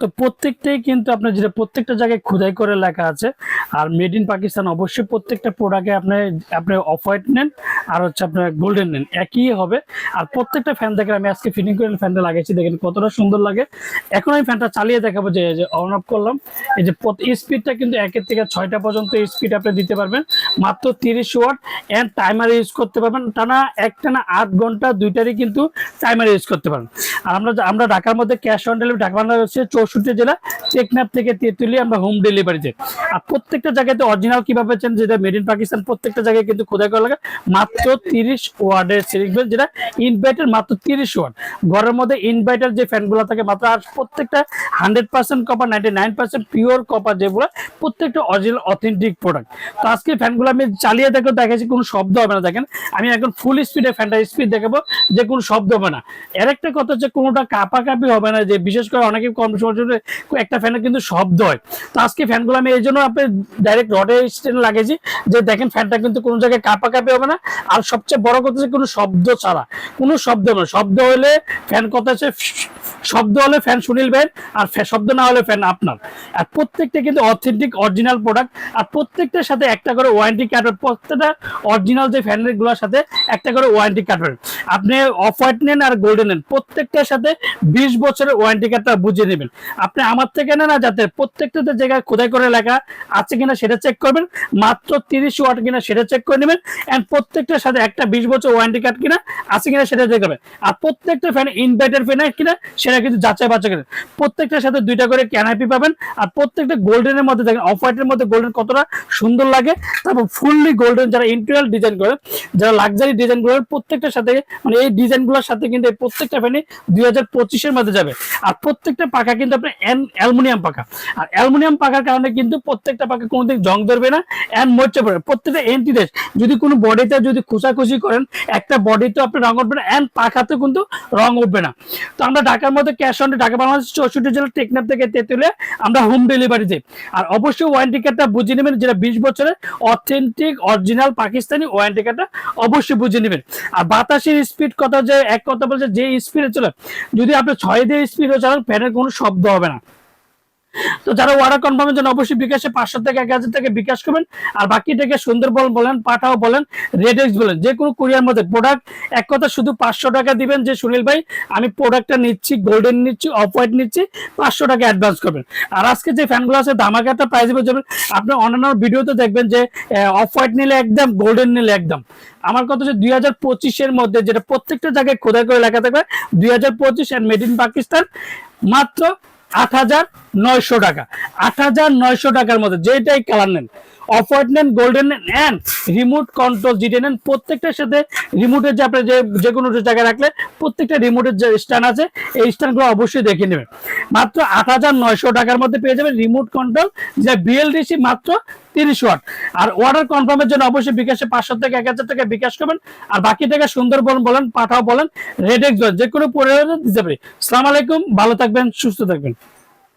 তো প্রত্যেকটাই কিন্তু আপনার যেটা প্রত্যেকটা জায়গায় খোদাই করে লেখা আছে। আর মেড ইন পাকিস্তান অবশ্যই প্রত্যেকটা প্রোডাক্টে আপনি আপনি অফ হোয়াইট নেন, আর হচ্ছে আপনার গোল্ডেন নেন। একই হবে। আর প্রত্যেকটা ফ্যান দেখেন, আমি আজকে ফিটিং করে ফ্যানটা লাগিয়েছি, দেখেন কতটা সুন্দর লাগে। এখন আমি ফ্যানটা চালিয়ে দেখাবো যে অন অফ করলাম। এই যে স্পিডটা কিন্তু একের থেকে ছয়টা পর্যন্ত স্পিড আপনি দিতে পারবেন। মাত্র তিরিশ ওয়াট অ্যান্ড টাইমার ইউজ করতে পারবেন। টানা একটানা আট ঘণ্টা দুইটারই কিন্তু টাইমার ইউজ করতে পারবেন। আর আমরা আমরা ঢাকার মধ্যে ক্যাশ অন ডেলিভারি ঢাকা হচ্ছে চৌষট্টি জেলা টেকনাফ থেকে তেঁতুলি আমরা হোম ডেলিভারিতে আর প্রত্যেকটা জায়গাতে অরিজিনাল কীভাবে পাচ্ছেন যেটা মেড ইন পাকিস্তান প্রত্যেকটা জায়গায় কিন্তু খোদাই করা লাগে। মাত্র তিরিশ ওয়ার্ডের সিলিং ফ্যান, যেটা ইনভার্টার মাত্র তিরিশ ওয়ার্ড। ঘরের মধ্যে ইনভার্টার যে ফ্যানগুলো থাকে মাত্র আর প্রত্যেকটা hundred percent copper ninety nine percent pure copper যেগুলো, প্রত্যেকটা অরিজিনাল অথেন্টিক প্রোডাক্ট তো আজকে ফ্যানগুলো আমি চালিয়ে দেখো, দেখাচ্ছি, কোনো শব্দ হবে না, দেখেন। আমি এখন ফুল স্পিডে ফ্যানটা স্পিড দেখাবো যে কোনো শব্দ হবে না। এর একটা কথা হচ্ছে, কোনোটা কাপাকাপি হবে না, যে বিশেষ করে অনেকে কম সময়ের জন্য একটা ফ্যানের কিন্তু শব্দ হয়। তো আজকে ফ্যানগুলো আমি এই জন্য আপনি ডাইরেক্ট রডে স্ট্যান্ড লাগিয়েছি যে দেখেন ফ্যানটা কিন্তু কোনো জায়গায় কাপাকাপি হবে না। আর সবচেয়ে বড় কথা হচ্ছে কোনো শব্দ ছাড়া। কোনো শব্দ নয়। শব্দ হলে ফ্যান কথা শব্দ হলে ফ্যান সুনীল ভাইয়ের আর শব্দ না হলে ফ্যান আপনার। আর প্রত্যেকটা কিন্তু অথেন্টিক অরিজিনাল প্রোডাক্ট আর প্রত্যেকটার সাথে একটা করে ওয়ারেন্টি কার্ড প্রত্যেকটা অরিজিনাল যে ফ্যানেরগুলোর সাথে একটা করে ওয়ারেন্টি কার্ড পাবেন আপনি অফ হোয়াইট নেন আর গোল্ডেন নেন, প্রত্যেকটার সাথে বিশ বছরের ওয়ারেন্টি কার্ডটা বুঝে নেবেন। আপনি আমার থেকে নেন না যাতে প্রত্যেকটাতে জায়গায় খোদাই করে লেখা আছে কিনা সেটা চেক করবেন, মাত্র তিরিশ ওয়াট কিনা সেটা চেক করে নেবেন এন্ড প্রত্যেকটার সাথে একটা বিশ বছর ওয়ারেন্টি কার্ড কিনা আছে কিনা সেটা চেক করবেন। আর প্রত্যেকটা ফ্যান ইনভার্টার ফ্যান কিনা সেটা কিন্তু যাচাই বাছাই করেন প্রত্যেকটার সাথে দুইটা করে ক্যানাপি পাবেন, আর প্রত্যেকটা গোল্ডেনের মধ্যে দেখেন অফ হোয়াইটের মধ্যে গোল্ডেন কতটা সুন্দর লাগে। তারপর ফুললি গোল্ডেন যারা ইন্টেরিয়াল ডিজাইন করেন যারা লাক্সারি ডিজাইন করেন প্রত্যেকটার সাথে মানে এই ডিজাইনগুলোর সাথে কিন্তু এই প্রত্যেকটা ফ্যানই দুই হাজার পঁচিশের মধ্যে যাবে। আর প্রত্যেকটা পাখা কিন্তু আপনার অ্যালুমিনিয়াম পাখা। আর অ্যালুমিনিয়াম পাখার কারণে কিন্তু প্রত্যেকটা পাখা কোনো কোনোদিন জং ধরবে না অ্যান্ড মরচে পড়বে প্রত্যেকটা এন্টি রেস যদি কোনো বডিতে যদি খুশাখুশি করেন, একটা বডিতে আপনি রং উঠবে না অ্যান্ড পাখাতে কিন্তু রং উঠবে না। তো আমরা ঢাকার মধ্যে ক্যাশ অন ঢাকা বাংলাদেশ চৌষট্টি জেলা টেকনাফ থেকে তেতুলে আমরা হোম ডেলিভারি দিই। আর অবশ্যই ওয়ারেন্টি কার্ডটা বুঝে নেবেন, যেটা বিশ বছরের অথেন্টিক অরিজিনাল পাকিস্তানি ওয়ারেন্টি কার্ডটা অবশ্যই বুঝে নেবেন। আর বাতাসের স্পিড কথা যে, এক কথা বলছে, যে স্পিডে চলে, যদি আপনি ছয় দিয়ে স্পিডে চালান ফ্যানের কোনো শব্দ হবে না। তো যারা অর্ডার কনফার্মের জন্য অবশ্যই বিকাশে পাঁচশো থেকে এক হাজার থেকে বিকাশ করবেন। আর বাকি থেকে সুন্দরবন বলেন, পাঠাও বলেন রেডেক্স বলেন, যে কোনো কুরিয়ার মধ্যে প্রোডাক্ট এক কথা শুধু পাঁচশো টাকা দিবেন যে সুনীল ভাই, আমি প্রোডাক্টটা নিচ্ছি গোল্ডেন নিচ্ছি অফ হোয়াইট নিচ্ছি, পাঁচশো টাকা অ্যাডভান্স করবেন। আর আজকে যে ফ্যানগুলো আছে, ধামাকাটা প্রাইস যাবেন আপনি অন্যান্য ভিডিওতে দেখবেন যে অফ হোয়াইট নিলে একদম গোল্ডেন নিলে একদম। আমার কথা হচ্ছে দুই হাজার পঁচিশের মধ্যে যেটা প্রত্যেকটা জায়গায় খোদাই করে লেখা থাকবে, দুই হাজার পঁচিশ অ্যান্ড মেড ইন পাকিস্তান মাত্র আট হাজার নয়শো টাকা। আট হাজার নয়শো টাকার মধ্যে যেটাই কালার নেন অফ নেন গোল্ডেন নেন অ্যান্ড রিমোট কন্ট্রোল যেটা নেন। প্রত্যেকটার সাথে রিমোটের যে আপনি যে যে কোনো জায়গায় রাখলে প্রত্যেকটা রিমোটের যে স্ট্যান্ড আছে, এই স্ট্যান্ডগুলো অবশ্যই দেখে নেবেন। মাত্র আট হাজার নয়শো টাকার মধ্যে পেয়ে যাবেন রিমোট কন্ট্রোল যেটা বিএলডিসি মাত্র তিরিশ ওয়াট। আর অর্ডার কনফার্মের জন্য অবশ্যই বিকাশে পাঁচশো থেকে এক হাজার টাকা বিকাশ করবেন। আর বাকি টাকা সুন্দরবন বলেন, পাঠাও বলেন রেডেক্স বলেন যে কোনো পরিবার দিতে পারি সালাম আলাইকুম, ভালো থাকবেন, সুস্থ থাকবেন।